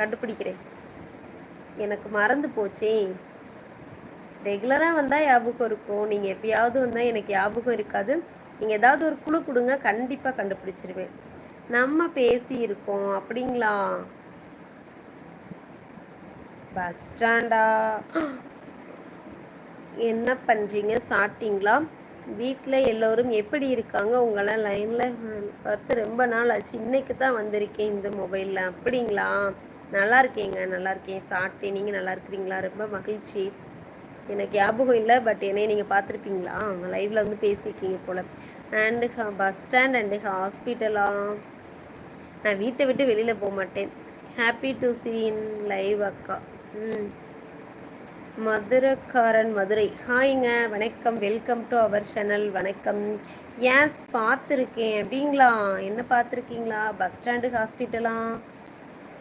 கண்டுபிடிக்கிறேன். எனக்கு மறந்து போச்சே. ரெகுலராக வந்தால் ஞாபகம் இருக்கும். நீங்கள் எப்பயாவது வந்தால் எனக்கு ஞாபகம் இருக்காது. நீங்கள் ஏதாவது ஒரு குழு கொடுங்க கண்டிப்பாக கண்டுபிடிச்சிருவேன். நம்ம பேசி இருக்கோம். அப்படிங்களா? பஸ் ஸ்டாண்டா என்ன பண்ணுறீங்க சாப்பிட்டீங்களா? வீட்டில் எல்லோரும் எப்படி இருக்காங்க? உங்களாம் லைனில் பார்த்து ரொம்ப நாள் ஆச்சு. இன்னைக்கு தான் வந்திருக்கேன் இந்த மொபைலில் அப்படிங்களா? நல்லா இருக்கேங்க நல்லா இருக்கேன். சாப்பிட்டேன். நீங்கள் நல்லா இருக்கிறீங்களா? ரொம்ப மகிழ்ச்சி. எனக்கு ஞாபகம் இல்லை பட் என்னைய நீங்கள் பார்த்துருப்பீங்களா? லைவில் வந்து பேசியிருக்கீங்க போல். அண்டு பஸ் ஸ்டாண்ட் அண்டு ஹாஸ்பிட்டலா நான் வீட்டை விட்டு வெளியில் போக மாட்டேன். Happy to see in live அக்கா. ம். மதுரக்காரன் மதுரை. ஹாய்ங்க வணக்கம். வெல்கம் டு அவர் சேனல் வணக்கம். ஏன் பார்த்துருக்கேன். அப்படிங்களா? என்ன பார்த்துருக்கீங்களா? பஸ் ஸ்டாண்டு ஹாஸ்பிட்டலா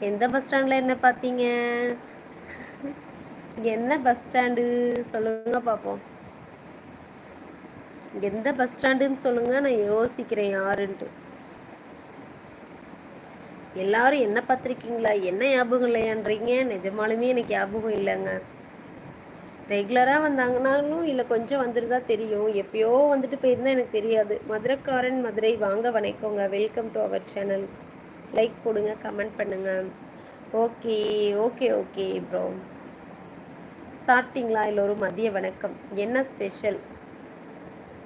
எந்த பஸ் ஸ்டாண்டில் என்ன பார்த்தீங்க என்ன பஸ் ஸ்டாண்டு சொல்லுங்க பார்ப்போம் எந்த பஸ் ஸ்டாண்டுன்னு சொல்லுங்க நான் யோசிக்கிறேன் யாருன்ட்டு. எல்லாரும் என்ன பார்த்துருக்கீங்களா என்ன ஞாபகம் இல்லையான்றீங்க? நிஜமாலுமே எனக்கு ஞாபகம் இல்லைங்க. ரெகுலராக வந்தாங்கனாலும் இல்லை கொஞ்சம் வந்துருந்தா தெரியும். எப்பயோ வந்துட்டு போயிருந்தா எனக்கு தெரியாது. மதுரைக்காரன் மதுரை வாங்க வணக்கங்க. Welcome to our channel like போடுங்க கமெண்ட் பண்ணுங்க. ஓகே ஓகே ஓகே ப்ரோ சாப்பிட்டீங்களா எல்லோரும்? மதிய வணக்கம். என்ன ஸ்பெஷல்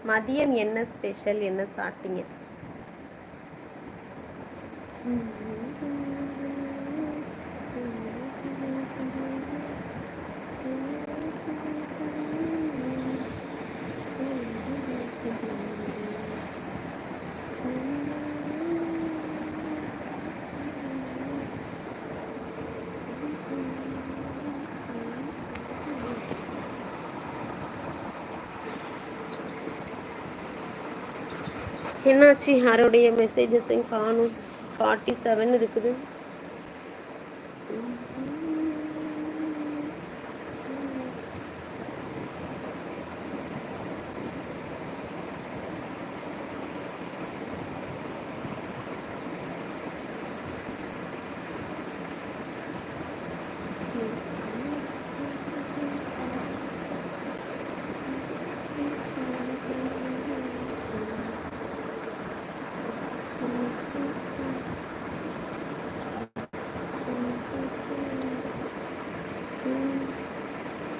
மதியம் என்ன ஸ்பெஷல் என்ன சாப்பிட்டீங்க? என்னாச்சு? யாருடைய மெசேஜஸையும் காணும்? ஃபார்ட்டி செவன் இருக்குது.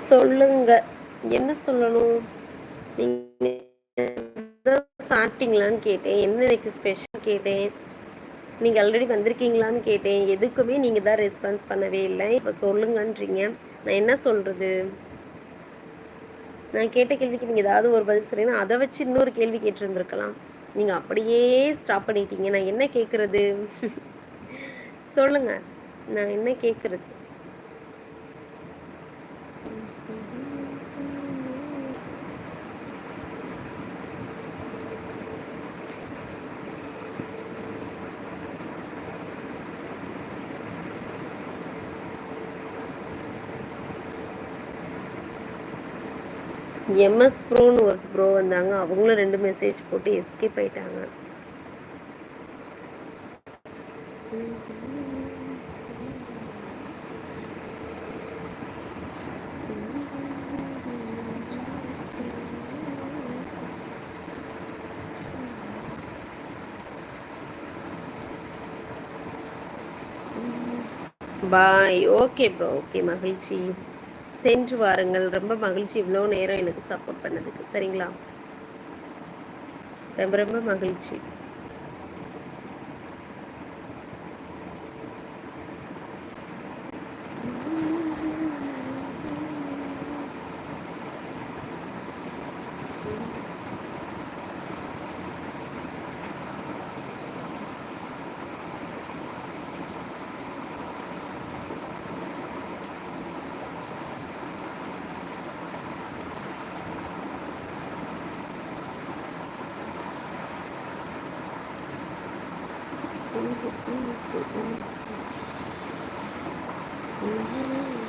சொல்லுங்க. என்ன சொல்லணும்? நீங்க சாப்பிட்டீங்களான்னு கேட்டேன். என்ன எனக்கு ஸ்பெஷல் கேட்டேன்? நீங்கள் ஆல்ரெடி வந்திருக்கீங்களான்னு கேட்டேன். எதுக்குமே நீங்கள் தான் ரெஸ்பான்ஸ் பண்ணவே இல்லை. இப்போ சொல்லுங்கன்றீங்க. நான் என்ன சொல்கிறது நான் கேட்ட கேள்விக்கு நீங்கள் ஏதாவது ஒரு பதில் சொன்னீங்கன்னா அதை வச்சு இன்னொரு கேள்வி கேட்டிருந்துருக்கலாம். நீங்கள் அப்படியே ஸ்டாப் பண்ணிட்டீங்க. நான் என்ன கேட்குறது சொல்லுங்கள் நான் என்ன கேட்குறது எம்எஸ் ப்ரோன்னு ஒரு ப்ரோ வந்தாங்க. அவங்களும் ரெண்டு மெசேஜ் போட்டு எஸ்கேப் ஆயிட்டாங்க. பாய் ஓகே ப்ரோ ஓகே மகிழ்ச்சி. சென்று வாருங்கள். ரொம்ப மகிழ்ச்சி இவ்வளோ நேரம் எனக்கு சப்போர்ட் பண்ணதுக்கு. சரிங்களா? ரொம்ப ரொம்ப மகிழ்ச்சி. Mm-hmm.